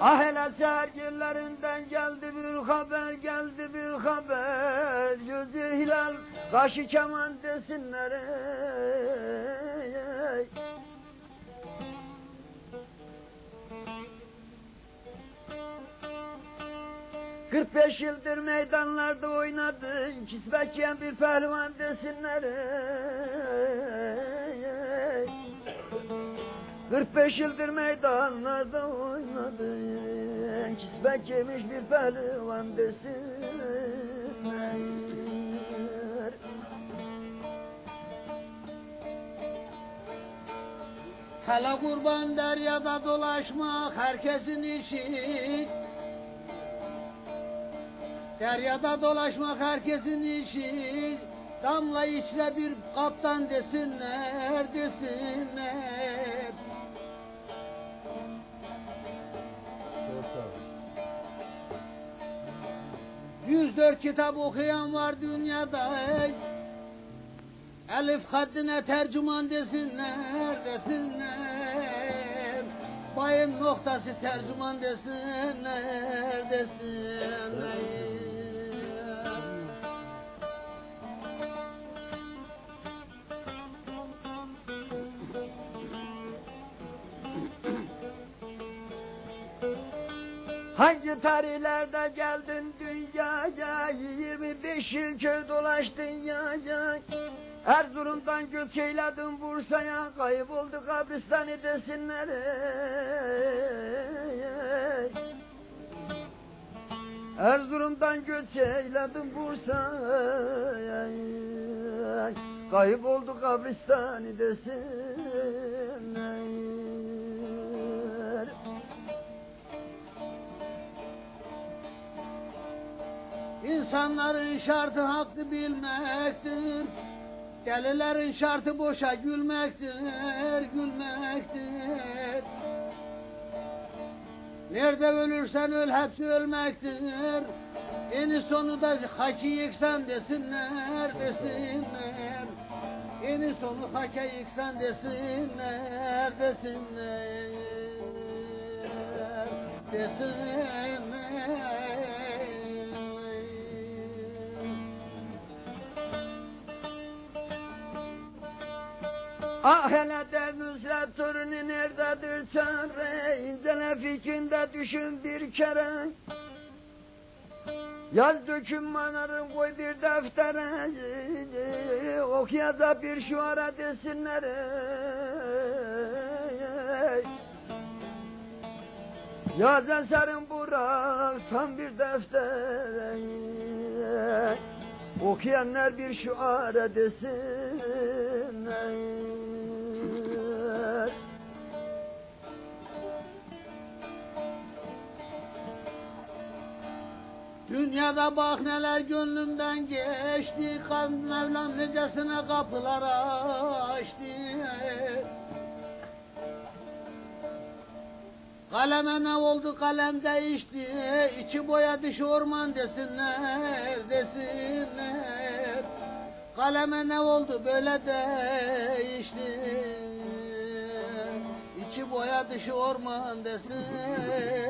Ah hele sergilerinden geldi bir haber geldi bir haber Yüzü hilal kaşı keman desinler ey. 45 yıldır meydanlarda oynadın Kisbekiyen bir pehlivan desinler ey. 45 yıldır meydanlarda oynadın Kisbek yemiş bir pehlivan desinler Hele kurban deryada dolaşmak herkesin işi. Deryada dolaşmak herkesin işi. Damla içre bir kaptan desinler, desinler. Yüz dört kitap okuyan var dünyada. ey. Elif haddine tercüman desinler, desinler. Bayın noktası tercüman desinler, desinler. Hangi tarihlerde geldin dünyaya 25 yıl köy dolaştın ya ya Erzurum'dan göç eyledin Bursa'ya Kayboldu kabristanı desinler. Erzurum'dan göç eyledim Bursa'ya Kayboldu kabristanı desinler İnsanların şartı hakkı bilmektir. Delilerin şartı boşa gülmektir, gülmektir. Nerede ölürsen öl hepsi ölmektir. Eni sonu da haki yıksan desinler, desinler. Eni sonu haka yıksan desinler, desinler. Desinler. Ah hele der Nusret torunu nerededir çare İncele fikrinde düşün bir kere. Yaz dökün manarın koy bir deftere. Okuyacak bir şuara desinler. Yaz eserin bırak tam bir deftere. Okuyanlar bir şuara desinler Dünyada bak neler gönlümden geçti. Mevlam nicesine kapılar açtı. Kaleme ne oldu? Kalem değişti. İçi boya dışı orman desinler desinler. Kaleme ne oldu? Böyle değişti. İçi boya dışı orman desinler